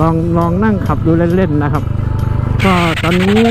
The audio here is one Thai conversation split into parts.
ลองลองนั่งขับดูเล่นๆนะครับ ก็ตอนนี้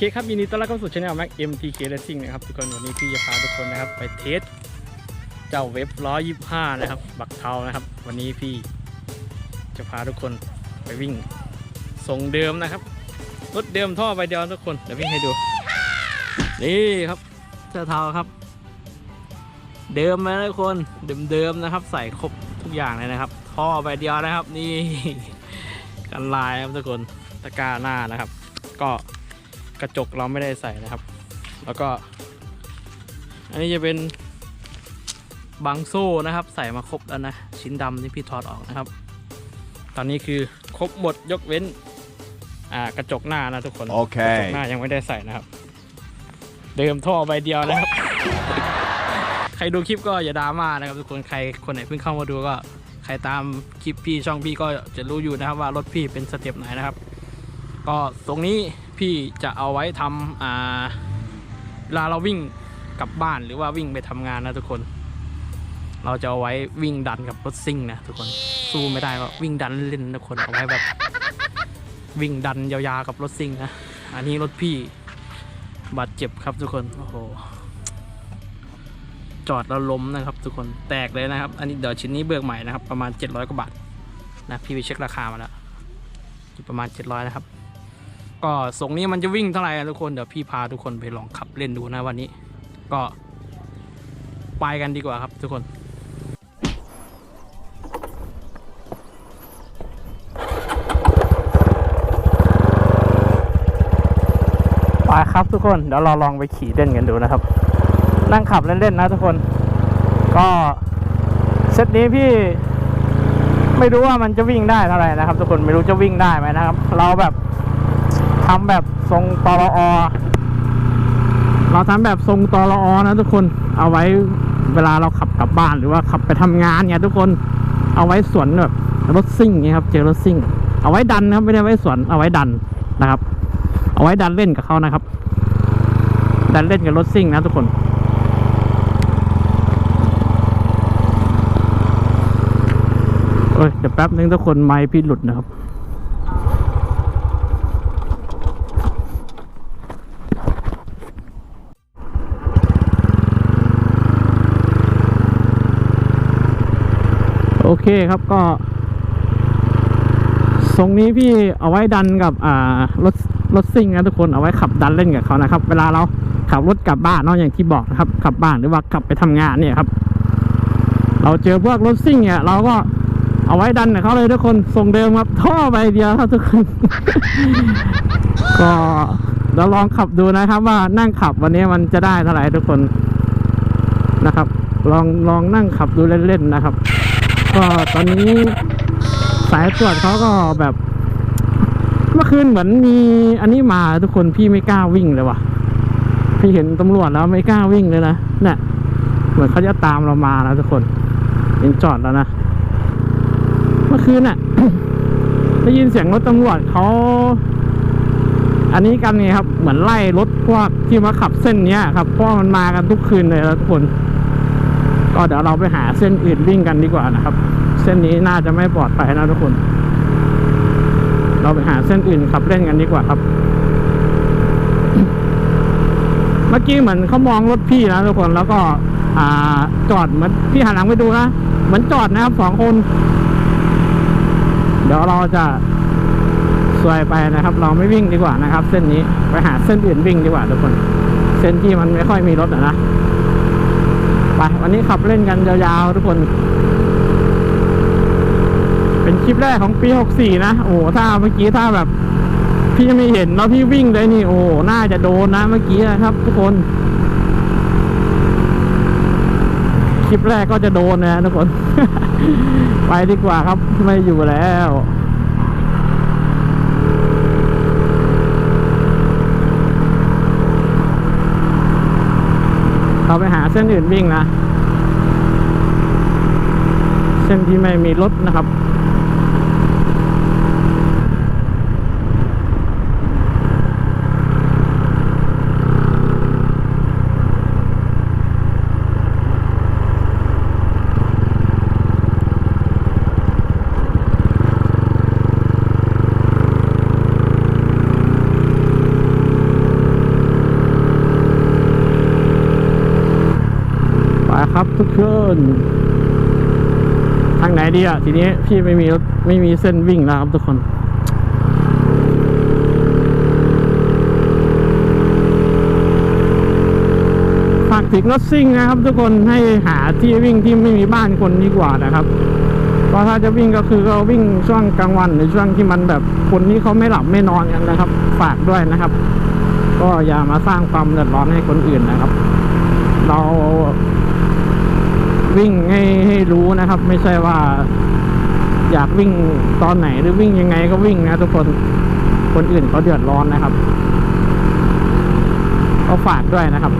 เคครับยินดีต้อนรับเข้าสู่ช anel Mac MTK Racing นะครับทุกคนวันนี้พี่จะพาทุกคนนะครับไปเทสเจ้าเว็บ125นะครับ บักเทานะครับ วันนี้พี่จะพาทุกคนไปวิ่งทรงเดิมนะครับรถเดิมท่อใบเดียวทุกคนเดี๋ยววิ่งให้ดู นี่ครับเจ้าเทาครับ เดิมนะทุกคนเดิมๆนะครับ ใส่ครบทุกอย่างเลยนะครับ ท่อใบเดียวนะครับ นี่กันลายครับทุกคนตะกร้าหน้านะครับ ก็ กระจกเราไม่ได้ใส่นะครับ แล้วก็ อันนี้จะเป็นบังโซ่นะครับ ใส่มาครบแล้วนะ ชิ้นดำที่พี่ถอดออกนะครับ ตอนนี้คือครบหมดยกเว้น อ่ากระจกหน้านะทุกคนโอกระจกเคหน้ายังไม่ได้ใส่นะครับ เดิมท่อใบเดียวนะครับ ใครดูคลิปก็อย่าดราม่านะครับทุกคนใครคนไหนเพิ่งเข้ามาดูก็ ใครตามคลิปพี่ช่องพี่ก็จะรู้อยู่นะครับว่ารถพี่เป็นสเต็ปไหนนะครับ ก็ตรงนี้ พี่จะเอาไว้ทำอ่าเวลาเราวิ่งกลับบ้านหรือว่าวิ่งไปทำงานนะทุกคน เราจะเอาไว้วิ่งดันกับรถซิ่งนะทุกคนสู้ไม่ได้ก็วิ่งดันเล่นทุกคนเอาไว้แบบ วิ่งดันยาวๆกับรถซิ่งนะอันนี้รถพี่บาดเจ็บครับทุกคนโอ้โหจอดแล้วล้มนะครับ ทุกคนแตกเลยนะครับ อันนี้เดี๋ยวชิ้นนี้เบิกใหม่นะครับ ประมาณ 700กว่าบาทนะพี่ไปเช็คราคามาแล้วอยู่ประมาณ 700นะครับ ก็ทรงนี้มันจะวิ่งเท่าไหร่อะทุกคนเดี๋ยวพี่พาทุกคนไปลองขับเล่นดูนะวันนี้ ก็ไปกันดีกว่าครับทุกคนไปครับทุกคนเดี๋ยวเราลองไปขี่เล่นกันดูนะครับ นั่งขับเล่นๆนะทุกคน ก็เซตนี้พี่ไม่รู้ว่ามันจะวิ่งได้เท่าไหร่นะครับ ทุกคนไม่รู้จะวิ่งได้ไหมนะครับ เราแบบ ทำแบบทรงตอรอเราทำแบบทรงตอรอนะทุกคนเอาไว้เวลาเราขับกลับบ้านหรือว่าขับไปทำงานเนี่ยทุกคนเอาไว้สวนแบบรถซิ่งเนี่ยครับเจอรถซิ่ง เอาไว้ดันครับไม่ได้ไว้สวนเอาไว้ดันนะครับ เอาไว้ดันเล่นกับเขานะครับ ดันเล่นกับรถซิ่งนะทุกคนเอ้ยเดี๋ยวแป๊บนึงทุกคนไมค์พี่หลุดนะครับ เคครับก็ทรงนี้พี่เอาไว้ดันกับอ่ารถรถซิ่งนะทุกคนเอาไว้ขับดันเล่นกับเขานะครับ เวลาเราขับรถกลับบ้านนาะอย่างที่บอกนะครับขับบ้านหรือว่าขับไปทำงานเนี่ยครับ เราเจอพวกรถซิ่งเนี่ยเราก็เอาไว้ดันกับเขาเลยทุกคนทรงเดิมครับท่อใบเดียวครับทุกคน ก็เราลองขับดูนะครับ ว่านั่งขับวันนี้มันจะได้เท่าไหร่ทุกคนนะครับ ลองลองนั่งขับดูเล่นๆนะครับ ก็ตอนนี้สายตรวจเขาก็แบบ เมื่อคืนเหมือนมีอันนี้มาทุกคนพี่ไม่กล้าวิ่งเลยว่ะ พี่เห็นตำรวจแล้วไม่กล้าวิ่งเลยนะเนี่ยเหมือนเขาจะตามเรามาแล้วทุกคนเห็นจอดแล้วนะเมื่อคืนน่ะได้ยินเสียงรถตำรวจเขาอันนี้กันไงครับ เหมือนไล่รถพวกที่มาขับเส้นเนี้ยครับเพราะว่ามันมากันทุกคืนเลยแล้วทุกคน ก็เดี๋ยวเราไปหาเส้นอื่นวิ่งกันดีกว่านะครับ เส้นนี้น่าจะไม่ปลอดภัยนะทุกคน เราไปหาเส้นอื่นขับเล่นกันดีกว่าครับ เมื่อกี้เหมือนเขามองรถพี่นะทุกคนแล้วก็อ่าจอดเหมือนพี่หันหลังไปดูนะเหมือนจอดนะครับสองคน เดี๋ยวเราจะสวยไปนะครับ เราไม่วิ่งดีกว่านะครับ เส้นนี้ไปหาเส้นอื่นวิ่งดีกว่าทุกคน เส้นที่มันไม่ค่อยมีรถนะ ไปวันนี้ขับเล่นกันยาวๆทุกคน เป็นคลิปแรกของปี 64 นะ โอ้ถ้าเมื่อกี้ถ้าแบบ พี่ไม่เห็นแล้วพี่วิ่งเลยนี่ โอ้น่าจะโดนนะเมื่อกี้นะครับ ทุกคน คลิปแรกก็จะโดนนะทุกคน ไปดีกว่าครับไม่อยู่แล้ว เราไปหาเส้นอื่นวิ่งนะ เส้นที่ไม่มีรถนะครับ ไปครับทุกคนทางไหน ดีอะ ทีนี้พี่ไม่มีรถไม่มีเส้นวิ่งแล้วครับทุกคน ฝากถึงรถซิ่งนะครับ ทุกคนให้หาที่วิ่งที่ไม่มีบ้านคนดีกว่านะครับเพราะถ้าจะวิ่งก็คือเราวิ่งช่วงกลางวันหรือช่วงที่มันแบบคนที่เขาไม่หลับไม่นอนกันนะครับ ฝากด้วยนะครับ ก็อย่ามาสร้างความเดือดร้อนให้คนอื่นนะครับ เรา วิ่งให้ให้รู้นะครับ ไม่ใช่ว่า อยากวิ่งตอนไหนหรือวิ่งยังไงก็วิ่งนะทุกคนคนอื่นเขาเดือดร้อนนะครับก็ฝากด้วยนะครับ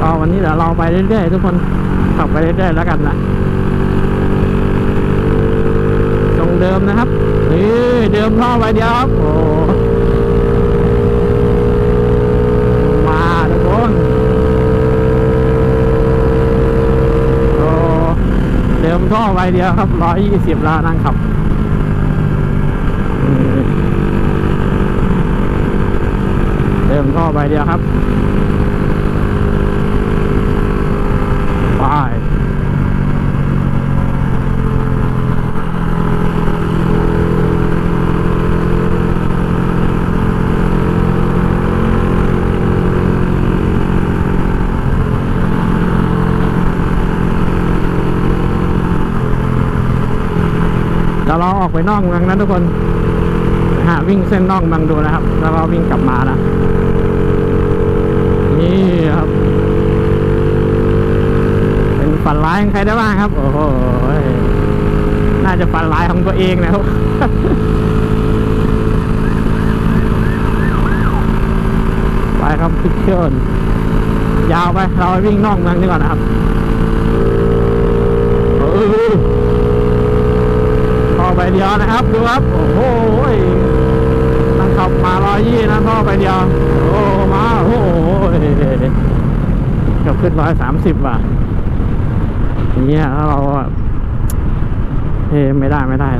ก็วันนี้เดี๋ยวเราไปเรื่อยๆทุกคนขับไปเรื่อยๆแล้วกันนะตรงเดิมนะครับนี่เดิมท่อไปเดียวครับโอ้ มาทุกคนโอ้เไปเดียวครับร้อยยี่สิบล้านั่งขับเติมท่อใบเดียวครับไปเดี๋ยวเรา ออกไปนอกเมืองนะทุกคนหาวิ่งเส้นนอกเมืองดูนะครับ แล้วเราวิ่งกลับมานะนี่ครับ เป็นฝันร้ายของใครได้บ้างครับ โอ้โหน่าจะฝันร้ายของตัวเองนะครับไปครับพิเชิญยาวไป เราไปวิ่งนอกเมืองดีกว่านะครับ ออท่อไปเดียวนะครับ ดูครับ โอ้โหตั้งขับมาร้อยยี่นะท่อไปเดียว โอ้มาโอ้โหเกือบขึ้นร้อยสามสิบว่ะอย่างเงี้ยแล้วเราเฮ้ไม่ได้ไม่ได้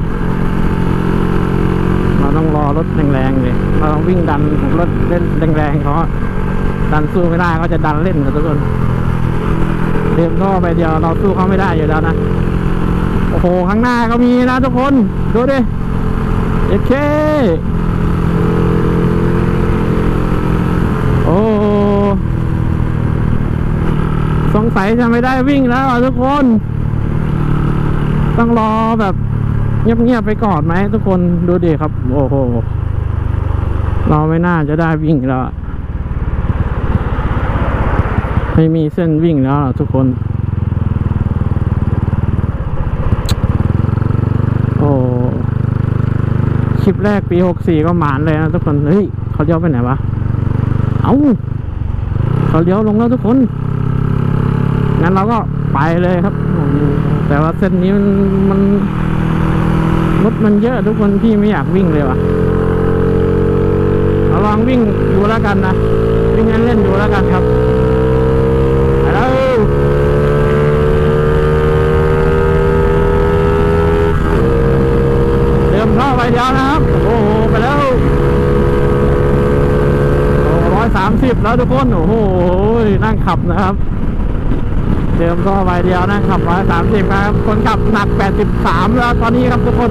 เราต้องรอรถแรงๆเลยเราต้องวิ่งดันรถเล่นแรงๆเขาดันสู้ไม่ได้ก็จะดันเล่นนะทุกคนเดิมท่อไปเดียวเราสู้เขาไม่ได้อยู่แล้วนะ โอ้โหข้างหน้าก็มีนะทุกคน ดูดิเอเค โอ้ สงสัยจะไม่ได้วิ่งแล้วทุกคน ต้องรอแบบเงียบๆไปก่อนไหมทุกคนดูดิครับ โอ้โห เราไม่น่าจะได้วิ่งแล้ว ไม่มีเส้นวิ่งแล้วทุกคน โอ้ค ลิปแรกปีหกสี่ก็หมานเลยนะทุกคน เฮ้ยเขาเลี้ยวไปไหนวะ เอ้าเขาเลี้ยวลงแล้วทุกคน งั้นเราก็ไปเลยครับ แต่ว่าเส้นนี้มันมันรถมันเยอะทุกคนพี่ไม่อยากวิ่งเลยวะเราลองวิ่งดูแล้วกันนะ วิ่งเล่นๆดูแล้วกันครับไปแล้วเดิมท่อไปเดียวนะามสิบแล้วทุกคน โอ้โห นั่งขับนะครับ เดิมก็ใบเดียวนั่งขับมา30 ครับ คนขับหนักแปดสิบสามแล้วตอนนี้ครับทุกคน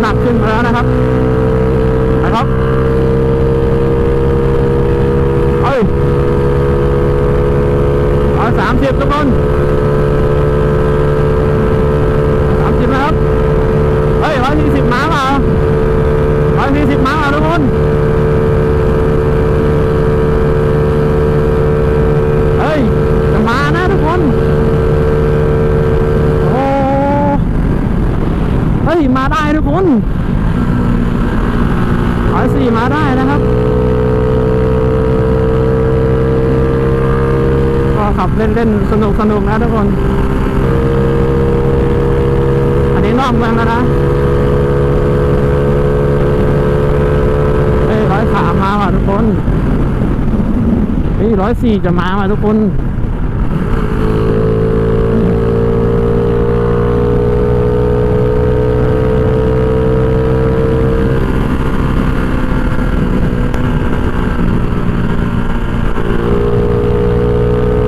หนักขึ้นมาแล้วนะครับนะครับเฮ้ยเอามสิบทุกคนสามสิบนะครับ เฮ้ยไปยี่สิบม้าเหรอไปล่สิบม้าเหรอทุกคน เล่นๆ สนุกสนุกนะทุกคน อันนี้นอกเมืองแล้วนะเอ้ยร้อยสามมาว่ะทุกคนเฮ้ยร้อยสี่จะมาว่ะทุกคน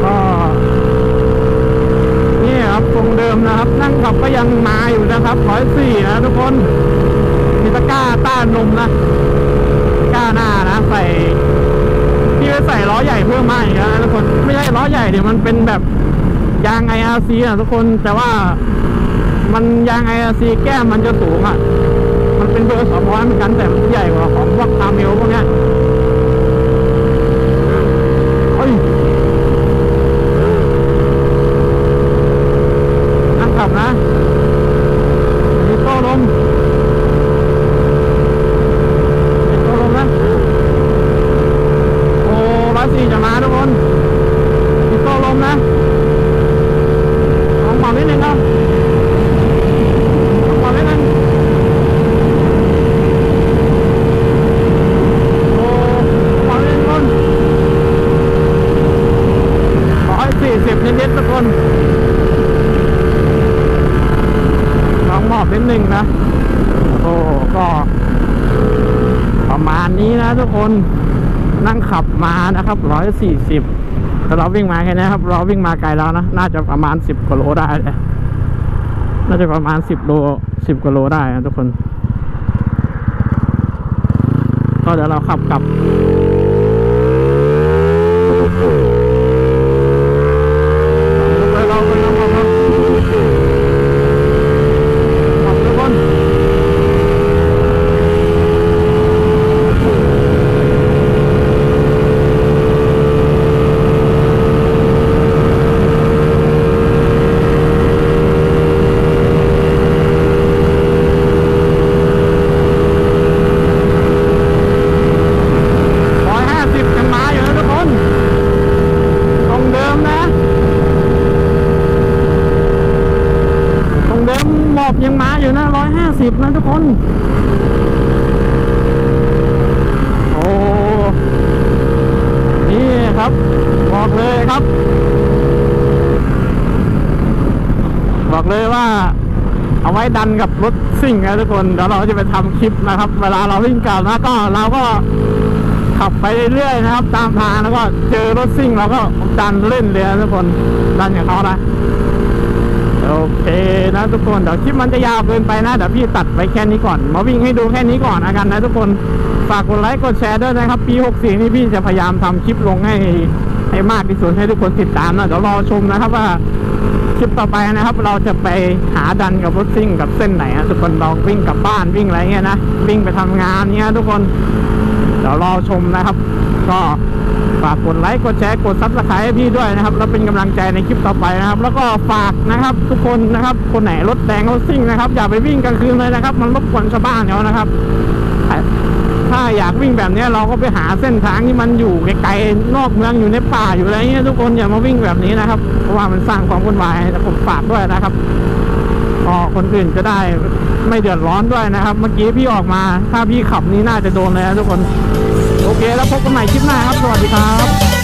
ก็นี่ครับทรงเดิม นะครับนั่งขับก็ยังมาอยู่นะครับร้อยสี่นะทุกคนมีตะก้าต้านลมนะตะกร้าหน้านะใส่พี่ไปใส่ล้อใหญ่เพิ่มมาอีกนะทุกคนไม่ใช่ล้อใหญ่เดี๋ยวมันเป็นแบบยาง IRC นะทุกคนแต่ว่ามันยาง IRC แก้มมันจะสูงอะมันเป็นเบอร์สองร้อยเหมือนกันแต่มันใหญ่กว่าของพวกคาเมลพวกเนี้ยเฮ้ย นั่งขับนะมีโต้ลมมีโต้ลมนะ โอ้ร้อยสี่จะมาทุกคนมีโต้ลมนะลองความนิดนึงครับลองความนิดนึงโอ้ความนิดนึงทุกคนร้อยสี่สิบนิดๆทุกคน ลองหมอบนิดนึงนะ โอ้ ก็ ประมาณ นนั่งขับมานะครับร้อยสี่สิบแต่เราวิ่งมาแค่นี้ครับ เราวิ่งมาไกลแล้วนะ น่าจะประมาณสิบกว่าโลได้เลยน่าจะประมาณสิบโลสิบกว่าโลได้นะทุกคน ก็เดี๋ยวเราขับกลับ ไปเราไปน้ำมันครับขับทุกคนร้อยห้าสิบยังมาอยู่นะทุกคนตรงเดิมนะ ตรงเดิมหมอบยังมาอยู่นะร้อยห้าสิบนะทุกคน โอ้ นี่ครับ บอกเลยครับ บอกเลยว่า เอาไว้ดันกับรถซิ่งนะทุกคนเดี๋ยวเราจะไปทำคลิปนะครับ เวลาเราวิ่งกลับนะก็เราก็ขับไปเรื่อยๆนะครับ ตามทางแล้วก็เจอรถซิ่งเราก็ดันเล่นเลยนะทุกคนดันอย่างเขานะโอเคนะทุกคนเดี๋ยวคลิปมันจะยาวเกินไปนะเดี๋ยวพี่ตัดไว้แค่นี้ก่อน มาวิ่งให้ดูแค่นี้ก่อนนะกันนะทุกคนฝากกดไลค์กดแชร์ด้วยนะครับ ปี 64 นี่พี่จะพยายามทำคลิปลงให้ให้มากที่สุดให้ทุกคนติดตามนะเดี๋ยวรอชมนะครับว่า คลิปต่อไปนะครับ เราจะไปหาดันกับรถซิ่งกับเส้นไหนนะทุกคนลองวิ่งกลับบ้านวิ่งอะไรเงี้ยนะวิ่งไปทำงานเงี้ยทุกคนเดี๋ยวรอชมนะครับ ก็ฝากกดไลค์กดแชร์กดซับสไครต์ให้พี่ด้วยนะครับ แล้วเป็นกำลังใจในคลิปต่อไปนะครับ แล้วก็ฝากนะครับ ทุกคนนะครับ คนไหนรถแดงรถซิ่งนะครับ อย่าไปวิ่งกลางคืนเลยนะครับ มันรบกวนชาวบ้านเขานะครับ ถ้าอยากวิ่งแบบนี้เราก็ไปหาเส้นทางที่มันอยู่ไกลๆนอกเมืองอยู่ในป่าอยู่อะไรเงี้ยทุกคนอย่ามาวิ่งแบบนี้นะครับ เพราะว่ามันสร้างความวุ่นวายแต่ผมฝากด้วยนะครับพอคนอื่นจะได้ไม่เดือดร้อนด้วยนะครับ เมื่อกี้พี่ออกมา ถ้าพี่ขับนี้น่าจะโดนเลยนะทุกคน โอเค แล้วพบกันใหม่คลิปหน้าครับ สวัสดีครับ